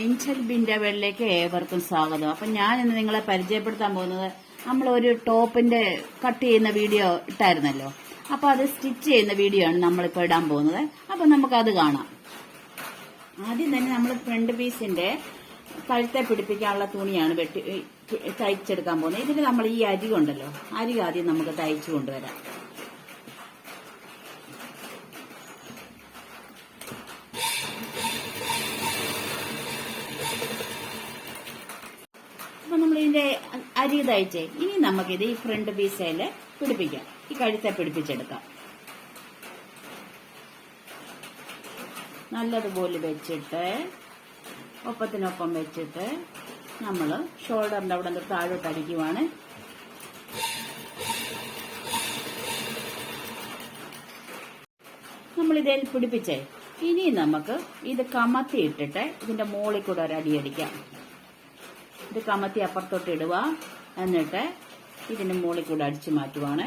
Angel ബിന്റെ വെള്ളിലേക്ക് ഏവർക്കും സ്വാഗതം. അപ്പൊ ഞാൻ ഇന്ന് നിങ്ങളെ പരിചയപ്പെടുത്താൻ പോകുന്നത് നമ്മൾ ഒരു ടോപ്പിന്റെ കട്ട് ചെയ്യുന്ന വീഡിയോ ഇട്ടായിരുന്നല്ലോ. അപ്പൊ അത് സ്റ്റിച്ച് ചെയ്യുന്ന വീഡിയോ ആണ് നമ്മളിപ്പോ ഇടാൻ പോകുന്നത്. അപ്പൊ നമുക്ക് അത് കാണാം. ആദ്യം തന്നെ നമ്മൾ ഫ്രണ്ട് പീസിന്റെ കഴുത്തെ പിടിപ്പിക്കാനുള്ള തുണിയാണ് വെട്ടി തയ്ച്ചെടുക്കാൻ പോകുന്നത്. ഇതിൽ നമ്മൾ ഈ അരി കൊണ്ടല്ലോ അരി ആദ്യം നമുക്ക് തയ്ച്ചു കൊണ്ടുവരാം. അരി തയ്ച്ചേ ഇനി നമുക്കിത് ഈ ഫ്രണ്ട് പീസയിൽ പിടിപ്പിക്കാം. ഈ കഴുത്തെ പിടിപ്പിച്ചെടുക്കാം. നല്ലതുപോലെ വെച്ചിട്ട് ഒപ്പത്തിനൊപ്പം വെച്ചിട്ട് നമ്മൾ ഷോൾഡറിന്റെ അവിടെ നിന്ന് താഴോട്ട് അടിക്കുവാണ്. നമ്മൾ ഇതിൽ പിടിപ്പിച്ചേ. ഇനി നമുക്ക് ഇത് കമത്തി ഇട്ടിട്ട് ഇതിന്റെ മുകളിൽ കൂടെ ഒരു അടിയടിക്കാം ഇത് കമത്തി അപ്പുറത്തോട്ട് ഇടുക. എന്നിട്ട് ഇതിന് മുകളിൽ കൂടെ അടിച്ചു മാറ്റുവാണ്.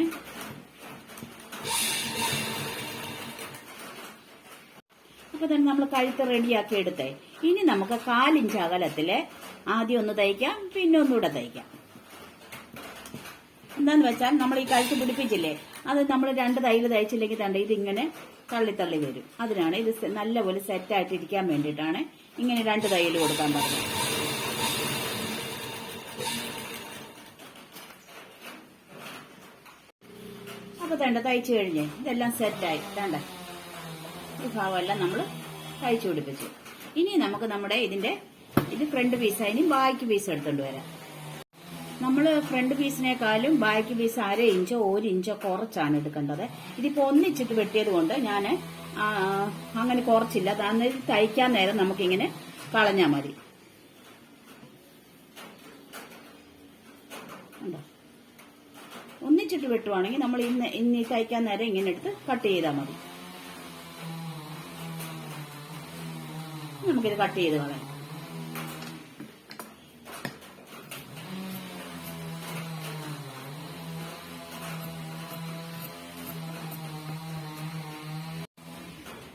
അപ്പൊ തന്നെ നമ്മൾ കഴുത്ത് റെഡിയാക്കി എടുത്തേ. ഇനി നമുക്ക് കാലിഞ്ച് അകലത്തിൽ ആദ്യം ഒന്ന് തയ്ക്കാം പിന്നെ ഒന്നുകൂടെ തയ്ക്കാം. എന്താന്ന് വെച്ചാൽ നമ്മൾ ഈ കഴുത്ത് പിടിപ്പിച്ചില്ലേ അത് നമ്മൾ രണ്ട് തൈൽ തയ്ച്ചില്ലെങ്കിൽ തണ്ട ഇതിങ്ങനെ തള്ളി തള്ളി വരും. അതിനാണ് ഇത് നല്ലപോലെ സെറ്റായിട്ടിരിക്കാൻ വേണ്ടിയിട്ടാണ് ഇങ്ങനെ രണ്ട് തയ്യൽ കൊടുക്കാൻ പറഞ്ഞത്. അപ്പൊ തേണ്ട തയ്ച്ചു കഴിഞ്ഞേ. ഇതെല്ലാം സെറ്റായി. തേണ്ട ഈ ഭാഗമെല്ലാം നമ്മൾ തയ്ച്ചു പിടിപ്പിച്ചു. ഇനി നമുക്ക് നമ്മുടെ ഇതിന്റെ ഇത് ഫ്രണ്ട് പീസ് ഇനി ബാക്ക് പീസ് എടുത്തോണ്ട് വരാം. നമ്മൾ ഫ്രണ്ട് പീസിനേക്കാളും ബാക്കി പീസ് അര ഇഞ്ചോ ഒരു ഇഞ്ചോ കുറച്ചാണ് എടുക്കേണ്ടത്. ഇതിപ്പോ ഒന്നിച്ചിട്ട് വെട്ടിയത് കൊണ്ട് ഞാൻ അങ്ങനെ കുറച്ചില്ല. അന്നേരം തയ്ക്കാൻ നേരം നമുക്കിങ്ങനെ കളഞ്ഞാൽ മതി. ഉണ്ടോ? ഒന്നിച്ചിട്ട് വെട്ടുവാണെങ്കിൽ നമ്മൾ ഇന്ന് ഇന്ന് തയ്ക്കാൻ നേരം ഇങ്ങനെ എടുത്ത് കട്ട് ചെയ്താൽ മതി. നമുക്കിത് കട്ട് ചെയ്ത് കളയാം.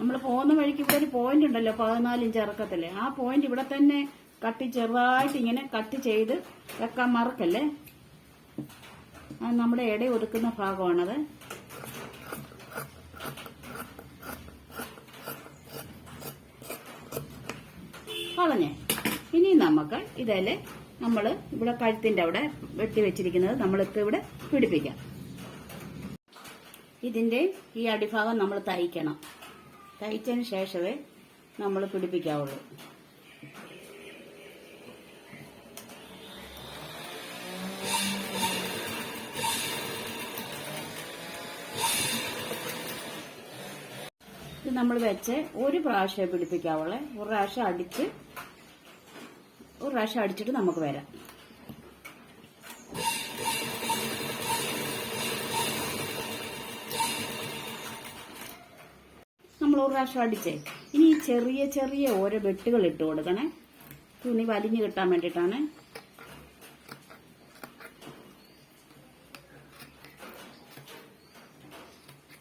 നമ്മൾ പോകുന്ന വഴിക്ക് ഇവിടെ ഒരു പോയിന്റ് ഉണ്ടല്ലോ പതിനാല് ഇഞ്ച് ഇറക്കത്തില്ലേ? ആ പോയിന്റ് ഇവിടെ തന്നെ കട്ട് ചെറുതായിട്ട് ഇങ്ങനെ കട്ട് ചെയ്ത് വെക്കാൻ മറക്കല്ലേ? നമ്മുടെ ഇട ഒതുക്കുന്ന ഭാഗമാണത്. കളഞ്ഞേ. ഇനി നമുക്ക് ഇതിൽ നമ്മൾ ഇവിടെ കഴുത്തിന്റെ അവിടെ വെട്ടി വെച്ചിരിക്കുന്നത് നമ്മൾക്ക് ഇവിടെ പിടിപ്പിക്കാം. ഇതിന്റെ ഈ അടിഭാഗം നമ്മൾ തയ്ക്കണം. തയ്ച്ചതിന് ശേഷമേ നമ്മൾ പിടിപ്പിക്കാവുള്ളൂ. നമ്മൾ വെച്ച് ഒരു പ്രാവശ്യം പിടിപ്പിക്കാവുള്ളേ. ഒരു പ്രാവശ്യം അടിച്ച് ഒരു പ്രാവശ്യം അടിച്ചിട്ട് നമുക്ക് വരാം. നമ്മൾ ഒരു പ്രാവശ്യം അടിച്ചേ. ഇനി ഈ ചെറിയ ചെറിയ ഓരോ വെട്ടുകൾ ഇട്ട് കൊടുക്കണേ. തുണി വലിഞ്ഞു കിട്ടാൻ വേണ്ടിയിട്ടാണ്.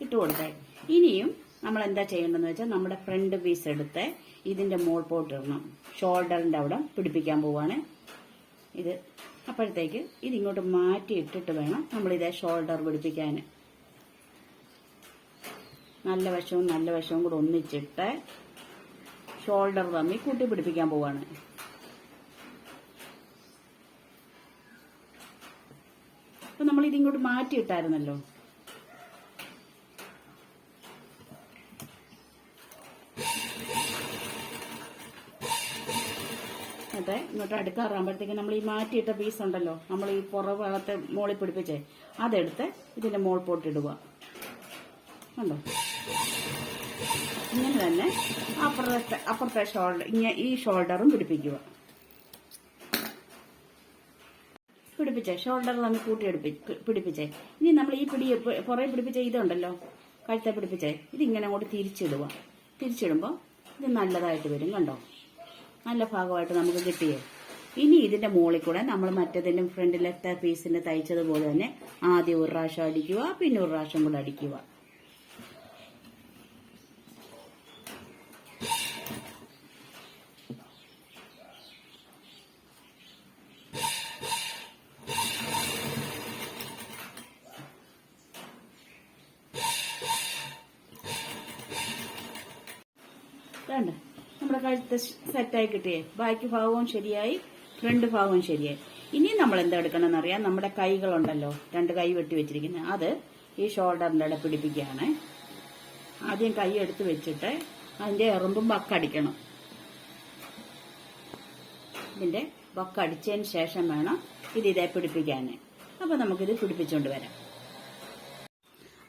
ഇട്ട് കൊടുത്തേ. ഇനിയും നമ്മൾ എന്താ ചെയ്യേണ്ടതെന്ന് വെച്ചാൽ നമ്മുടെ ഫ്രണ്ട് പീസ് എടുത്ത് ഇതിന്റെ മോൾ പോട്ട് ഇടണം. ഷോൾഡറിന്റെ അവിടെ പിടിപ്പിക്കാൻ പോവാണ്. ഇത് അപ്പോഴത്തേക്ക് ഇതിങ്ങോട്ട് മാറ്റി ഇട്ടിട്ട് വേണം നമ്മൾ ഇതേ ഷോൾഡർ പിടിപ്പിക്കാൻ നല്ല വശവും നല്ല വശവും കൂടെ ഒന്നിച്ചിട്ട് ഷോൾഡർ തമ്മിൽ കൂട്ടി പിടിപ്പിക്കാൻ പോവാണ്. അപ്പൊ നമ്മൾ ഇതിങ്ങോട്ട് മാറ്റിയിട്ടായിരുന്നല്ലോ അതെ ഇങ്ങോട്ട് അടുക്കാറാകുമ്പോഴത്തേക്ക് നമ്മൾ ഈ മാറ്റിയിട്ട പീസ് ഉണ്ടല്ലോ നമ്മൾ ഈ പുറഭാഗത്തെ മോളിൽ പിടിപ്പിച്ചേ അതെടുത്ത് ഇതിന്റെ മോൾ പോട്ടിടുക. കണ്ടോ? ഇങ്ങനെ തന്നെ അപ്പുറത്തെ അപ്പുറത്തെ ഷോൾഡർ ഇങ്ങനെ ഈ ഷോൾഡറും പിടിപ്പിക്കുക. പിടിപ്പിച്ചേ ഷോൾഡർ തമ്മിൽ കൂട്ടി പിടിപ്പിച്ചേ. ഇനി നമ്മൾ ഈ പിടി പുറകെ പിടിപ്പിച്ച ഇതുണ്ടല്ലോ കഴുത്തെ പിടിപ്പിച്ചേ ഇതിങ്ങനെ അങ്ങോട്ട് തിരിച്ചിടുക. തിരിച്ചിടുമ്പോൾ ഇത് നല്ലതായിട്ട് വരും കണ്ടോ? നല്ല ഭാഗമായിട്ട് നമുക്ക് കിട്ടിയേ. ഇനി ഇതിന്റെ മുകളിൽ കൂടെ നമ്മൾ മറ്റേതിന്റെ ഫ്രണ്ടിലത്തെ പീസിന് തയ്ച്ചതുപോലെ തന്നെ ആദ്യം ഒരു പ്രാവശ്യം അടിക്കുക പിന്നെ ഒരു പ്രാവശ്യം കൂടെ അടിക്കുക. നമ്മുടെ കഴുത്ത് സെറ്റായി കിട്ടിയേ. ബാക്കി ഭാഗവും ശരിയായി ഫ്രണ്ട് ഭാഗവും ശരിയായി. ഇനി നമ്മൾ എന്താ എടുക്കണമെന്ന് അറിയാം? നമ്മുടെ കൈകളുണ്ടല്ലോ രണ്ട് കൈ വെട്ടി വെച്ചിരിക്കുന്നത് അത് ഈ ഷോൾഡറിന്റെ ഇട പിടിപ്പിക്കുകയാണ്. ആദ്യം കൈ എടുത്ത് വെച്ചിട്ട് അതിന്റെ എറുമ്പും ബക്കടിക്കണം ഇതിന്റെ ബക്കടിച്ചതിന് ശേഷം വേണം ഇത് ഇതേ പിടിപ്പിക്കാൻ അപ്പൊ നമുക്കിത് പിടിപ്പിച്ചുകൊണ്ട് വരാം.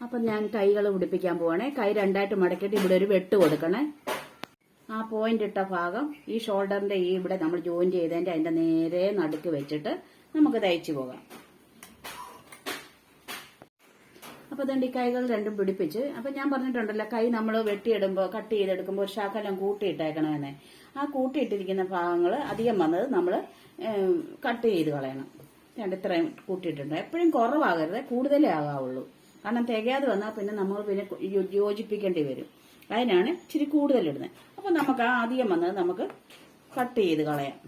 അപ്പൊ ഞാൻ കൈകൾ പിടിപ്പിക്കാൻ പോവാണേ. കൈ രണ്ടായിട്ട് മടക്കിയിട്ട് ഇവിടെ ഒരു വെട്ട് കൊടുക്കണേ. ആ പോയിന്റ് ഇട്ട ഭാഗം ഈ ഷോൾഡറിന്റെ ഈ ഇവിടെ നമ്മൾ ജോയിൻ ചെയ്തതിന്റെ അതിന്റെ നേരെ നടുക്ക് വെച്ചിട്ട് നമുക്ക് തയ്ച്ചു പോകാം. അപ്പൊ ഇതുണ്ട് ഈ കൈകൾ രണ്ടും പിടിപ്പിച്ച്. അപ്പൊ ഞാൻ പറഞ്ഞിട്ടുണ്ടല്ലോ കൈ നമ്മൾ വെട്ടിയിടുമ്പോൾ കട്ട് ചെയ്തെടുക്കുമ്പോൾ ഒരു ശകലം കൂട്ടിയിട്ടേക്കണമെന്നെ ആ കൂട്ടിയിട്ടിരിക്കുന്ന ഭാഗങ്ങൾ അധികം വന്നത് നമ്മൾ കട്ട് ചെയ്ത് കളയണം. രണ്ട് ഇത്രയും കൂട്ടിയിട്ടുണ്ട്. എപ്പോഴും കുറവാകരുത് കൂടുതലേ ആകാവുള്ളൂ. കാരണം തികയാതെ വന്നാൽ പിന്നെ നമ്മൾ പിന്നെ യോജിപ്പിക്കേണ്ടി വരും. അതിനാണ് ഇച്ചിരി കൂടുതൽ ഇടുന്നത്. അപ്പൊ നമുക്ക് ആദ്യം വന്നത് നമുക്ക് കട്ട് ചെയ്ത് കളയാം.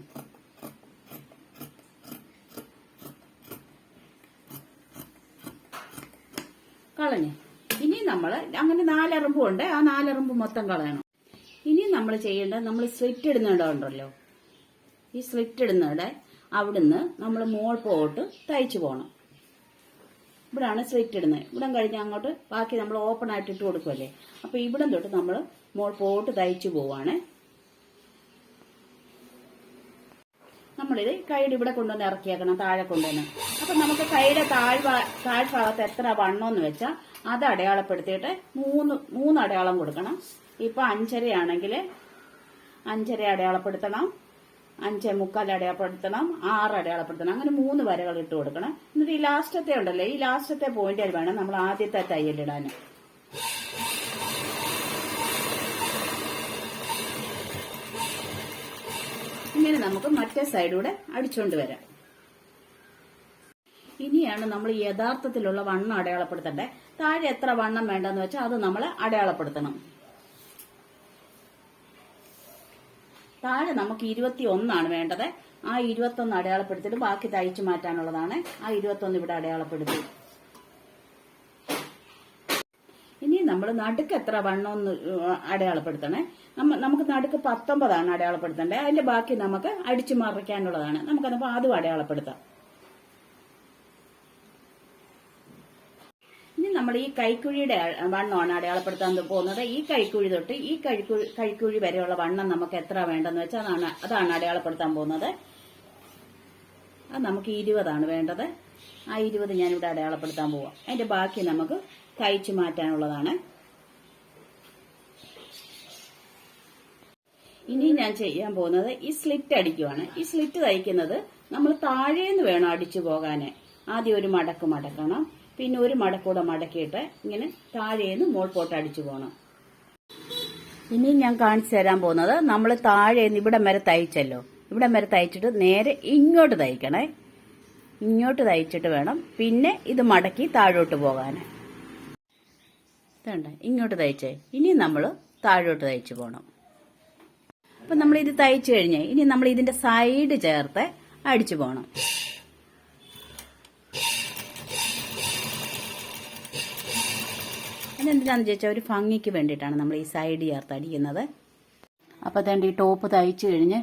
കളഞ്ഞ്. ഇനി നമ്മൾ അങ്ങനെ നാലറുമ്പും ഉണ്ട്. ആ നാലറുമ്പ് മൊത്തം കളയണം. ഇനി നമ്മൾ ചെയ്യേണ്ടത് നമ്മൾ സ്ലിറ്റ് ഇടുന്നുണ്ടല്ലോ ഈ സ്ലിറ്റ് ഇടുന്നിടെ അവിടുന്ന് നമ്മൾ മോൾ പോയിട്ട് തയ്ച്ചു പോകണം ഇവിടാണ് സ്ലിറ്റ് ഇടുന്നത്. ഇവിടം കഴിഞ്ഞ് അങ്ങോട്ട് ബാക്കി നമ്മൾ ഓപ്പൺ ആയിട്ട് ഇട്ട് കൊടുക്കുമല്ലേ അപ്പൊ ഇവിടം തൊട്ട് നമ്മൾ മോൾ പോട്ട് തയ്ച്ചു പോവാണ്. നമ്മളിത് കൈയുടെ ഇവിടെ കൊണ്ടുവന്ന് ഇറക്കിയേക്കണം താഴെ കൊണ്ടുവന്ന്. അപ്പൊ നമുക്ക് കൈയുടെ താഴ്ഭാ താഴ്ഭാഗത്ത് എത്ര വണ്ണമെന്ന് വെച്ചാൽ അത് അടയാളപ്പെടുത്തിയിട്ട് മൂന്ന് മൂന്ന് അടയാളം കൊടുക്കണം. ഇപ്പൊ അഞ്ചരയാണെങ്കിൽ അഞ്ചര അടയാളപ്പെടുത്തണം. അഞ്ചേ മുക്കാൽ അടയാളപ്പെടുത്തണം ആറ് അടയാളപ്പെടുത്തണം അങ്ങനെ മൂന്ന് വരകൾ ഇട്ട് കൊടുക്കണം. എന്നിട്ട് ഈ ലാസ്റ്റത്തെ ഉണ്ടല്ലോ ഈ ലാസ്റ്റത്തെ പോയിന്റിൽ വേണം നമ്മൾ ആദ്യത്തെ തയ്യലിടാൻ ഇങ്ങനെ നമുക്ക് മറ്റേ സൈഡൂടെ അടിച്ചുകൊണ്ട് വരാം. ഇനിയാണ് നമ്മൾ യഥാർത്ഥത്തിലുള്ള വണ്ണം അടയാളപ്പെടുത്തേണ്ടത്. താഴെ എത്ര വണ്ണം വേണ്ടെന്ന് വെച്ചാൽ അത് നമ്മൾ അടയാളപ്പെടുത്തണം. താഴെ നമുക്ക് ഇരുപത്തി ഒന്നാണ് വേണ്ടത്. ആ ഇരുപത്തൊന്ന് അടയാളപ്പെടുത്തിട്ട് ബാക്കി തയ്ച്ചു മാറ്റാനുള്ളതാണ്. ആ ഇരുപത്തൊന്ന് ഇവിടെ അടയാളപ്പെടുത്തി. ഇനി നമ്മൾ നടുക്ക് എത്ര വണ്ണമെന്ന് അടയാളപ്പെടുത്തണേ? നമുക്ക് നടുക്ക് പത്തൊമ്പതാണ് അടയാളപ്പെടുത്തേണ്ടത്. അതിന്റെ ബാക്കി നമുക്ക് അടിച്ചു മറിക്കാനുള്ളതാണ്. നമുക്കതിപ്പോൾ അതും അടയാളപ്പെടുത്താം. നമ്മൾ ഈ കൈക്കുഴിയുടെ വണ്ണമാണ് അടയാളപ്പെടുത്താൻ പോകുന്നത്. ഈ കൈക്കുഴി തൊട്ട് ഈ കഴിക്കുഴി കൈക്കുഴി വരെയുള്ള വണ്ണം നമുക്ക് എത്ര വേണ്ടെന്ന് വെച്ചാൽ അതാണ് അതാണ് അടയാളപ്പെടുത്താൻ പോകുന്നത്. അത് നമുക്ക് ഇരുപതാണ് വേണ്ടത്. ആ ഇരുപത് ഞാനിവിടെ അടയാളപ്പെടുത്താൻ പോവാം. അതിന്റെ ബാക്കി നമുക്ക് തയ്ച്ചു മാറ്റാനുള്ളതാണ്. ഇനി ഞാൻ ചെയ്യാൻ പോകുന്നത് ഈ സ്ലിറ്റ് അടിക്കുവാണ്. ഈ സ്ലിറ്റ് തയ്ക്കുന്നത് നമ്മൾ താഴേന്ന് വേണം അടിച്ചു പോകാന്. ആദ്യം ഒരു മടക്ക് മടക്കണം. പിന്നെ ഒരു മടക്കൂടെ മടക്കിയിട്ട് ഇങ്ങനെ താഴേന്ന് മോൾ പോട്ട് അടിച്ചു പോകണം ഇനി ഞാൻ കാണിച്ചു തരാൻ പോകുന്നത് നമ്മൾ താഴേന്ന് ഇവിടെ വരെ തയ്ച്ചല്ലോ. ഇവിടെ വരെ തയ്ച്ചിട്ട് നേരെ ഇങ്ങോട്ട് തയ്ക്കണേ. ഇങ്ങോട്ട് തയ്ച്ചിട്ട് വേണം പിന്നെ ഇത് മടക്കി താഴോട്ട് പോകാൻ ഇതുണ്ട് ഇങ്ങോട്ട് തയ്ച്ചേ. ഇനി നമ്മൾ താഴോട്ട് തയ്ച്ചു പോകണം അപ്പം നമ്മൾ ഇത് തയ്ച്ചു കഴിഞ്ഞ് ഇനി നമ്മൾ ഇതിന്റെ സൈഡ് ചേർത്ത് അടിച്ചു പോകണം അതെന്തിനാന്ന് ചോദിച്ചാൽ ഒരു ഭംഗിക്ക് വേണ്ടിയിട്ടാണ് നമ്മൾ ഈ സൈഡ് ചേർത്ത് അടിക്കുന്നത്. അപ്പോൾ തന്നെ ഈ ടോപ്പ് തയ്ച്ചു കഴിഞ്ഞ്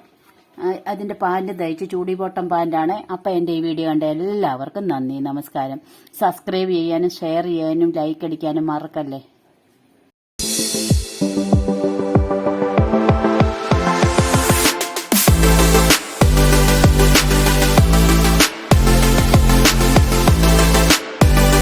അതിന്റെ പാന്റ് തയ്ച്ച് ചൂടി ബോട്ടം പാന്റാണ് അപ്പം എന്റെ ഈ വീഡിയോ കണ്ട എല്ലാവർക്കും നന്ദി നമസ്കാരം. സബ്സ്ക്രൈബ് ചെയ്യാനും ഷെയർ ചെയ്യാനും ലൈക്ക് അടിക്കാനും മറക്കല്ലേ?